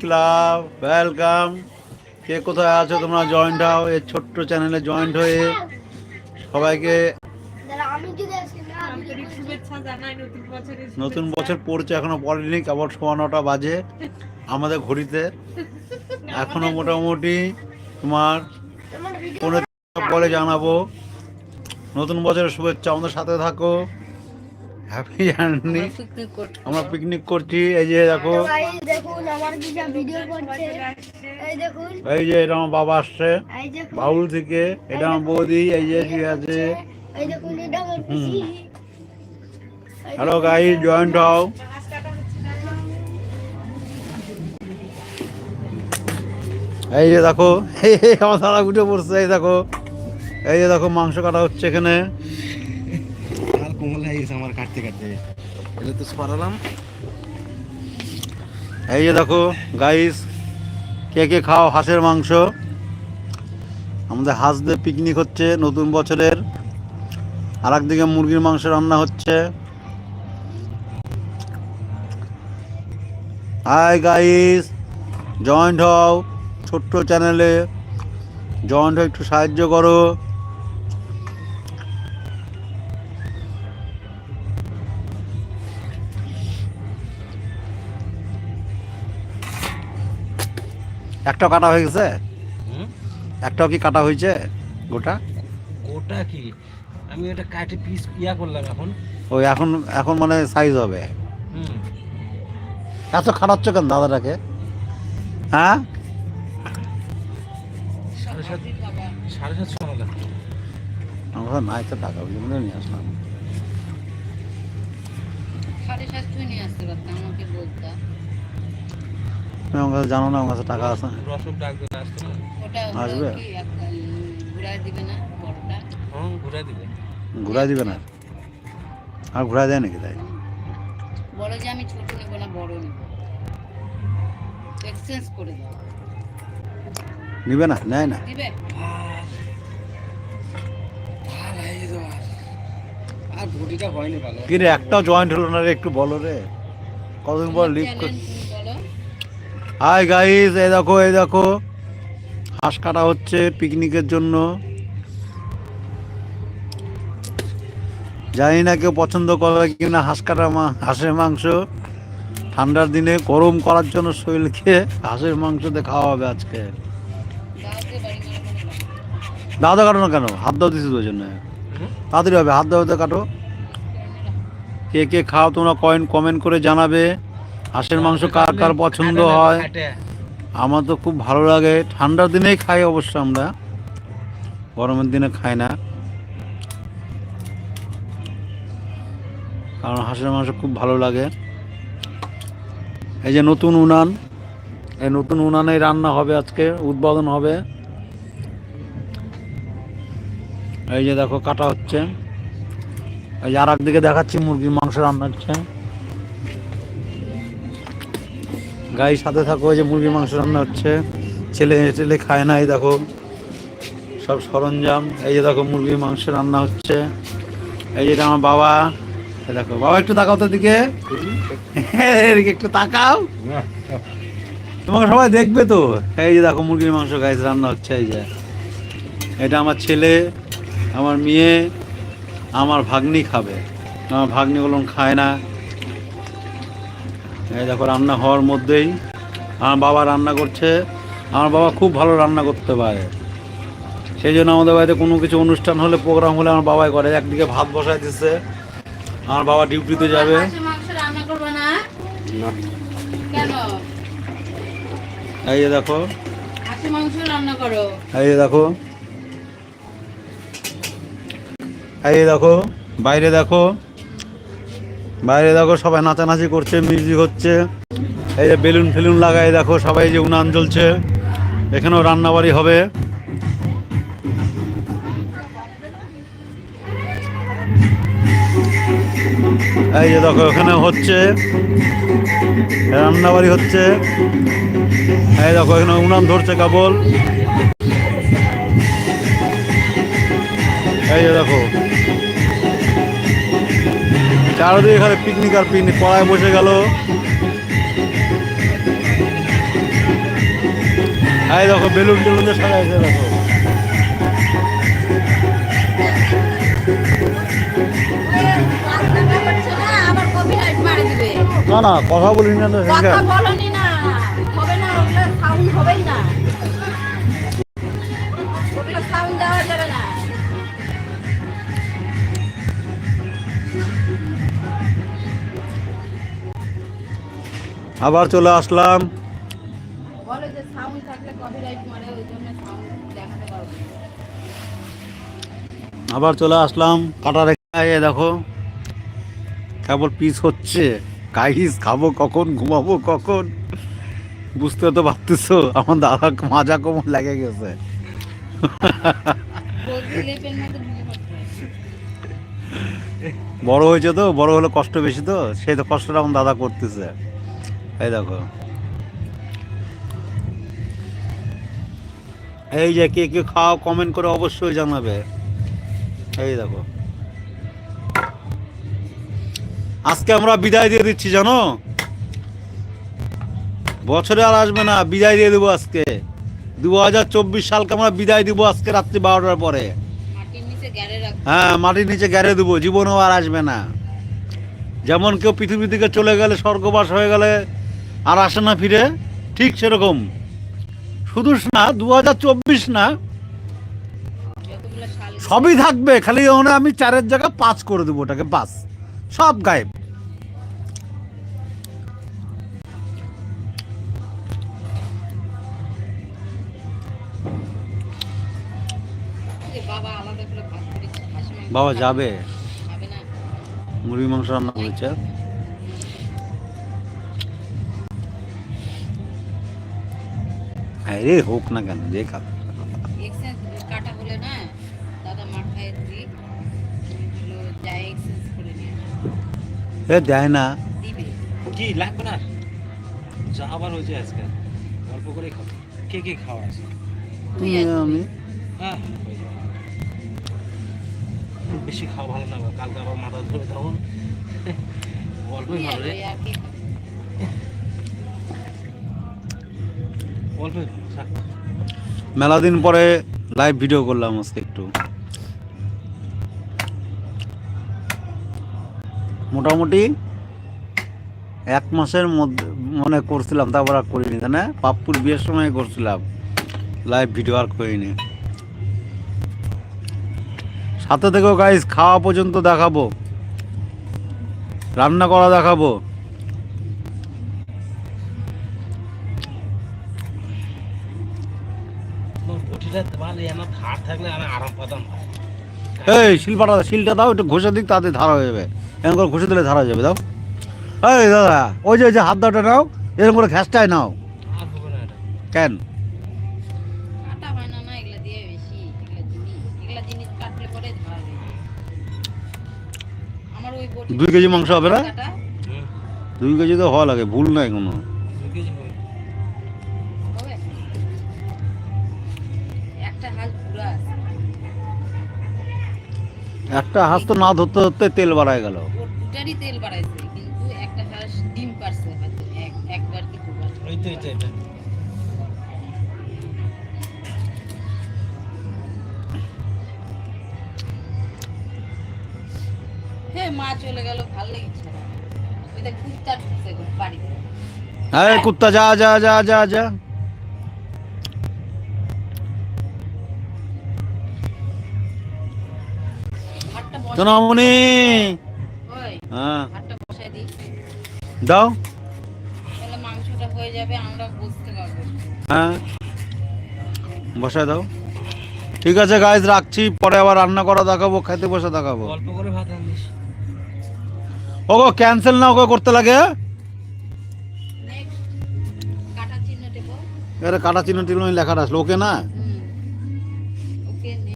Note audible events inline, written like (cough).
Club, welcome. কে কোথায় আছো তোমরা জয়েন্ট হও, এই ছোট্ট চ্যানেলে জয়েন্ট হয়ে সবাইকে নতুন। বছর পড়ছে, এখনও পড়েনি কেবল সোয়া নটা বাজে আমাদের ঘড়িতে। এখনও মোটামুটি তোমার পনেরো পরে জানাব। নতুন বছরের শুভেচ্ছা, আমাদের সাথে থাকো। হ্যাপি জার্নি আমরা পিকনিক করছি। এই যে দেখো। ভাই দেখুন আমার দিদা ভিডিও করছে। এই যে এটা আমার বাবা আসছে বাউল থেকে। এটা আমার বৌদি এই যে ঠিক আছে। হ্যালো গাইজ জয়েন্ট হও। এই যে দেখো (laughs) আমার সারা উঠে পড়ছে এই দেখো। এই যে দেখো মাংস কাটা হচ্ছে এখানে। কোমল হয়ে গেছে আমার কাটতে কাটতে। এটা তো সরালাম। এই যে দেখো গাইস কে কে খাও হাঁসের মাংস? আমাদের হাঁসদের পিকনিক হচ্ছে নতুন বছরের। আর একদিকে মুরগির মাংস রান্না হচ্ছে। হাই গাইস জয়েন্ট হও ছোট্ট চ্যানেলে জয়েন্ট হয়ে একটু সাহায্য করো। একটাও কাটা হয়ে গেছে? একটাও কি কাটা হয়েছে? গোটা? ওটা কি? আমি ওটা কাটে পিস ইয়া করলাম এখন। ওই এখন এখন মানে সাইজ হবে। হুম। এত খাটাচ্ছ কেন দাদাটাকে? হ্যাঁ? সাড়ে সাত সাড়ে সাতশো আমরা নাই তো টাকা ওই জন্য নিয়ে আসলাম। সাড়ে সাতশো নিয়ে আসতে পারতাম আমাকে বলতাম তুমি আমার কাছে জানো না আমার কাছে টাকা আছে আসবে? হ্যাঁ ঘুরাই দিবে না আর ঘুরাই দেয় নাকি তাই বলো যে আমি ছোট নেব না বড় নেব এক্সচেঞ্জ করে দাও নিবে না নেয় না দিবে আর ঘটিটা হয়নি ভালো কি রে একটাও জয়েন্ট হলো না রে একটু বলো রে কতদিন পর লিভ বলো হাই গাইস এই দেখো এই দেখো। হাঁস কাটা হচ্ছে পিকনিকের জন্য। জানি না কেউ পছন্দ করে কিনা হাঁস কাটা মা, হাঁসের মাংস। ঠান্ডার দিনে গরম করার জন্য শরীরকে হাঁসের মাংস দিয়ে খাওয়া হবে আজকে। দাদা কাটো না কেন? হাত দাও দিছি ওই জন্য। তাড়াতাড়ি হবে, হাত দাও কাটো। কে কে খাও তোমরা কয়েন কমেন্ট করে জানাবে। হাঁসের মাংস কার কার পছন্দ হয় আমার তো খুব ভালো লাগে। ঠান্ডার দিনেই খাই অবশ্য আমরা। গরমের দিনে খাই না। কারণ হাঁসের মাংস খুব ভালো লাগে। এই যে নতুন উনান। এই নতুন উনানে রান্না হবে আজকে উদ্বোধন হবে। এই যে দেখো কাটা হচ্ছে। এই যে আর একদিকে দেখাচ্ছি মুরগির মাংস রান্না হচ্ছে। গাই সাথে থাকো যে মুরগির মাংস রান্না হচ্ছে। ছেলে ছেলে খায় না, এই দেখো। সব সরঞ্জাম। এই যে দেখো, মুরগির মাংস রান্না হচ্ছে। এই যে আমার বাবা। দেখো, বাবা, একটু তাকাও তো দিকে। এদিকে একটু তাকাও। তোমাকে সবাই দেখবে তো। এই যে দেখো, মুরগির মাংস গাইস রান্না হচ্ছে, এই যে। এটা আমার ছেলে, আমার মেয়ে, আমার ভাগ্নি খাবে। আমার ভাগ্নি বলুন খায় না। দেখো রান্না হওয়ার মধ্যেই আমার বাবা রান্না করছে। আমার বাবা খুব ভালো রান্না করতে পারে। সেই জন্য আমাদের বাড়িতে কোনো কিছু অনুষ্ঠান হলে প্রোগ্রাম হলে আমার বাবাই করে। একদিকে ভাত বসায় দিচ্ছে আমার বাবা ডিউটিতে যাবে। এই যে দেখো। এই যে দেখো। এই দেখো। বাইরে দেখো। বাইরে দেখো সবাই নাচানাচি করছে মিউজিক হচ্ছে। এই যে বেলুন ফেলুন লাগাই দেখো সবাই যে উনান জ্বলছে। এখানেও রান্নাবাড়ি হবে। এই যে দেখো, এখানে হচ্ছে, রান্নাবাড়ি হচ্ছে। এই দেখো, এখানে উনান ধরছে কেবল। এই যে দেখো চারদিকে এখানে পিকনিক আর পিকনিক পড়ায় বসে গেল। এই দেখো বেলুন টেলুন দিয়ে সাজাইছে দেখো। না। না না কথা বলি না তো কথা বলনি না। হবে না ওগুলো সাউন্ড হবেই না। দেখাতে চলে আসলাম। আবার চলে আসলাম কাটা রেখে দেখো। কেবল পিস হচ্ছে। কাহিস খাব কখন ঘুমাবো কখন? বুঝতে তো পারতেছো আমার দাদা মাজা কোমর লেগে গেছে। বড় হয়েছে তো বড় হলে কষ্ট বেশি তো সেই তো কষ্টটা আমার দাদা করতেছে। এই দেখো। এই যে কে কে খাও কমেন্ট করে অবশ্যই জানাবে। এই দেখো। আজকে আমরা বিদায় দিয়ে দিচ্ছি জানো? বছরে আর আসবে না বিদায় দিয়ে দেবো আজকে। দু হাজার চব্বিশ সালকে আমরা বিদায় দিব আজকে রাত্রি বারোটার পরে। হ্যাঁ মাটির নিচে গ্যারে দেবো জীবনেও আর আসবে না। যেমন কেউ পৃথিবী থেকে চলে গেলে স্বর্গবাস হয়ে গেলে আর আসে না ফিরে, ঠিক সেরকম। শুধু না দু হাজার চব্বিশ না, সবই থাকবে, খালি ওখানে আমি চারের জায়গায় পাঁচ করে দেবো ওটাকে পাঁচ সব গায়েব। বাবা। যাবে? মুরগি মাংস রান্না করেছে হ্যাঁ রে হোক না কেন যে এক্সচেঞ্জ কাটা হলে না দাদা মাথায় হলো যাই এক্সচেঞ্জ করে নিয়ে। এ দেয় না। কি লাগবে না? যা আবার হয়েছে আজকে অল্প করে খাও কে কে খাওয়া আছে? তুই তুমি, আমি। হ্যাঁ হয়ে বেশি খাওয়া ভালো না কালকে আবার মাথা ধরে তখন অল্পই তুই ভালো রে। মেলা দিন পরে লাইভ ভিডিও করলাম আজকে একটু। মোটামুটি এক মাসের মধ্যে মনে করছিলাম, তারপর আর করিনি তাই না পাপ্পুর বিয়ের সময় করছিলাম লাইভ ভিডিও আর করিনি। সাথে থেকেও গাইস খাওয়া পর্যন্ত দেখাবো, রান্না করা দেখাবো। এই শিলপাটা শিলটা দাও একটু ঘষে দিক তাতে ধারা হয়ে যাবে। এরকম করে ঘষে দিলে ধারা হয়ে যাবে দাও। এই দাদা ওই যে ওই যে হাত দাওটা নাও এরকম করে ঘ্যাসটাই নাও। আর হবে না এটা। কেন? দুই কেজি মাংস হবে না? দুই কেজি তো হওয়া লাগে ভুল নাই কোনো। একটা হাঁস তো না ধরতে ধরতে তেল বাড়ায় গেল। দুটারই তেল বাড়াইছে কিন্তু একটা হাঁস ডিম পারছে হয়তো একবার কি দুবার। ওই তো এটা এটা। হে মা চলে গেল ভালো লেগেছে। ওই দেখ কুত্তা ঢুকছে বাড়িতে। কুত্তা যা যা যা যা যা। সোনামণি। হ্যাঁ। দাও। তাহলে মাংসটা হয়ে যাবে আমরা বুঝতে পারব। হ্যাঁ। বসায় দাও। ঠিক আছে গাইজ রাখছি। পরে আবার রান্না করা দেখাবো খেতে বসে দেখাবো। অল্প করে ভাত আনিস ওগো ক্যান্সেল না ওকে করতে লাগে। নেক্সট কাটা চিহ্ন টেপো কাটা চিহ্ন টিহ্ন লেখাটা আসলো ওকে না?